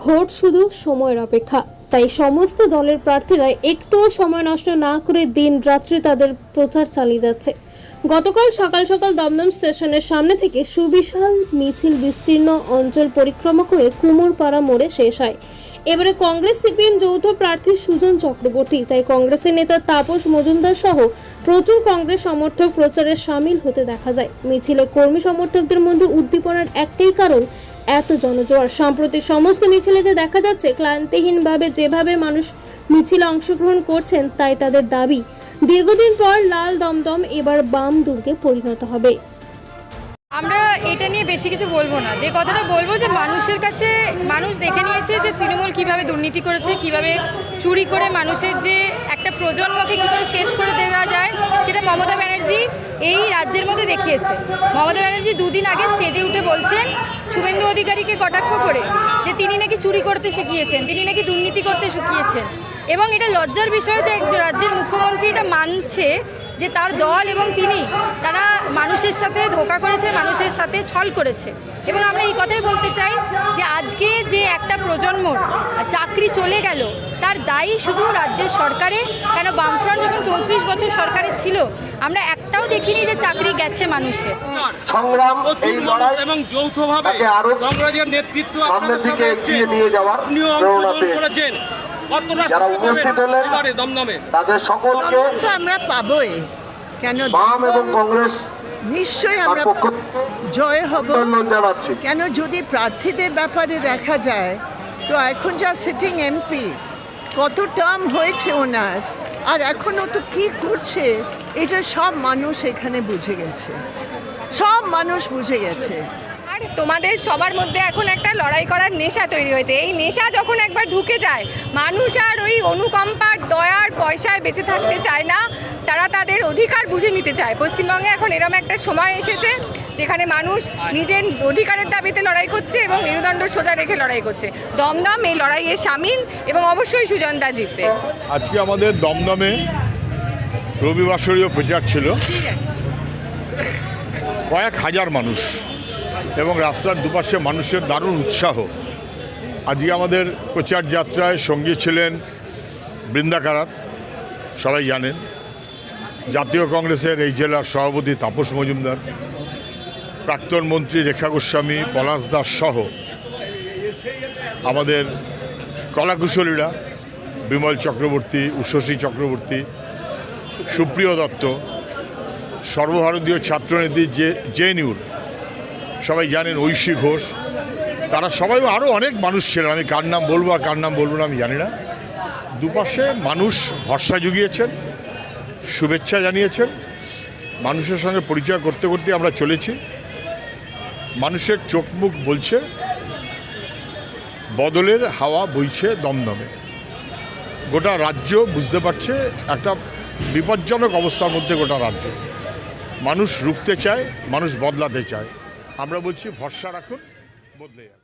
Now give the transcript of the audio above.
Vote শুধু সময়ের অপেক্ষা। তাই সমস্ত দলের প্রার্থীরা একটুও সময় নষ্ট না করে দিন রাত্রে তাদের প্রচার চালিয়ে যাচ্ছে। গতকাল সকাল সকাল দমদম স্টেশনের সামনে থেকে সুবিশাল মিছিল বিস্তীর্ণ অঞ্চল পরিক্রমা করে কুমোরপাড়া মোড়ে শেষ হয়। এবারে কংগ্রেস, সিপিএম যৌথ প্রার্থী সুজন চক্রবর্তী, তাই কংগ্রেসের নেতা তাপস মজুমদার সহ প্রচুর কংগ্রেস সমর্থক প্রচারে সামিল হতে দেখা যায়। মিছিলে কর্মী সমর্থকদের মধ্যে উদ্দীপনার একটাই কারণ, এত জনজোয়ার। সম্প্রতি সমস্ত মিছিলে যে দেখা যাচ্ছে, ক্লান্তিহীনভাবে যেভাবে মানুষ মিছিলে অংশগ্রহণ করছেন, তাই তাদের দাবি, দীর্ঘদিন পর লাল দমদম, এবার বাম দুর্গে পরিণত হবে। আমরা এটা নিয়ে বেশি কিছু বলব না। যে কথাটা বলব যে মানুষের কাছে মানুষ দেখে নিয়েছে যে তৃণমূল কীভাবে দুর্নীতি করেছে, কীভাবে চুরি করে মানুষের যে একটা প্রজন্মকে কী করে শেষ করে দেওয়া যায়, সেটা মমতা ব্যানার্জি এই রাজ্যের মধ্যে দেখিয়েছে। মমতা ব্যানার্জি দুদিন আগে স্টেজে উঠে বলছেন, শুভেন্দু অধিকারীকে কটাক্ষ করে যে তিনি নাকি চুরি করতে শিখিয়েছেন, তিনি নাকি দুর্নীতি করতে শিখিয়েছেন। এবং এটা লজ্জার বিষয় যে রাজ্যের মুখ্যমন্ত্রী এটা মানছে যে তার দল এবং তিনি তারা মানুষের সাথে ধোকা করেছে মানুষের সাথে ছল করেছে। এবং আমরা এই কথাই বলতে চাই যে আজকে যে একটা প্রজন্মর চাকরি চলে গেল তার দায়ী শুধু রাজ্যের সরকারে? কেন বামফ্রন্ট যখন চৌত্রিশ বছর সরকারে ছিল আমরা একটাও দেখিনি যে চাকরি গেছে মানুষের। সংগ্রাম এই লড়াই এবং যৌথভাবে আরও কংগ্রেসের নেতৃত্ব সামনের দিকে এগিয়ে নিয়ে যাওয়ার প্রেরণা পেয়েছেন যারা উপস্থিত হলেন, তাদের সকলকে আমরা পাবোই। কেন বাম এবং কংগ্রেস নিশ্চয়ই আমরা জয় হব। কেন যদি প্রার্থীদের ব্যাপারে দেখা যায় তো এখন যা সিটিং এমপি কত টার্ম হয়েছে ওনার আর এখনও তো কি করছে এটা সব মানুষ এখানে বুঝে গেছে। সব মানুষ বুঝে গেছে। আর তোমাদের সবার মধ্যে এখন একটা লড়াই করার নেশা তৈরি হয়েছে। এই নেশা যখন একবার ঢুকে যায় মানুষ আর ওই অনুকম্পার দয়ার পয়সায় বেঁচে থাকতে চায় না। তারা তাদের অধিকার বুঝে নিতে চায়। পশ্চিমবঙ্গে এখন এরম একটা সময় এসেছে যেখানে মানুষ নিজের অধিকারের দাবিতে লড়াই করছে এবং মেরুদণ্ড সোজা রেখে লড়াই করছে। দমদম এই লড়াইয়ে সামিল এবং অবশ্যই সুজনদা জিতবে। আজকে আমাদের দমদমে রবিবাসরীয় প্রচার ছিল। কয়েক হাজার মানুষ এবং রাস্তার দুপাশে মানুষের দারুণ উৎসাহ। আজকে আমাদের প্রচার যাত্রায় সঙ্গী ছিলেন বৃন্দাকারাত সবাই জানেন। জাতীয় কংগ্রেসের এই জেলার সভাপতি তাপস মজুমদার, প্রাক্তন মন্ত্রী রেখা গোস্বামী, পলাশ দাস সহ আমাদের কলাকুশলীরা, বিমল চক্রবর্তী উষসী চক্রবর্তী, সুপ্রিয় দত্ত, সর্বভারতীয় ছাত্রনেত্রী যে জেএনইউর সবাই জানেন ঐশী ঘোষ। তারা সবাই আরও অনেক মানুষ ছিলেন। আমি কার নাম বলব আর কার নাম বলব না আমি জানি না। দুপাশে মানুষ ভরসা জুগিয়েছেন, শুভেচ্ছা জানিয়েছেন। মানুষের সঙ্গে পরিচয় করতে করতে আমরা চলেছি। মানুষের চোখ মুখ বলছে, বদলের হাওয়া বইছে দমদমে। গোটা রাজ্য বুঝতে পারছে, একটা বিপজ্জনক অবস্থার মধ্যে গোটা রাজ্য। মানুষ রুখতে চায়, মানুষ বদলাতে চায়। আমরা বলছি ভরসা রাখুন বদলে যাবে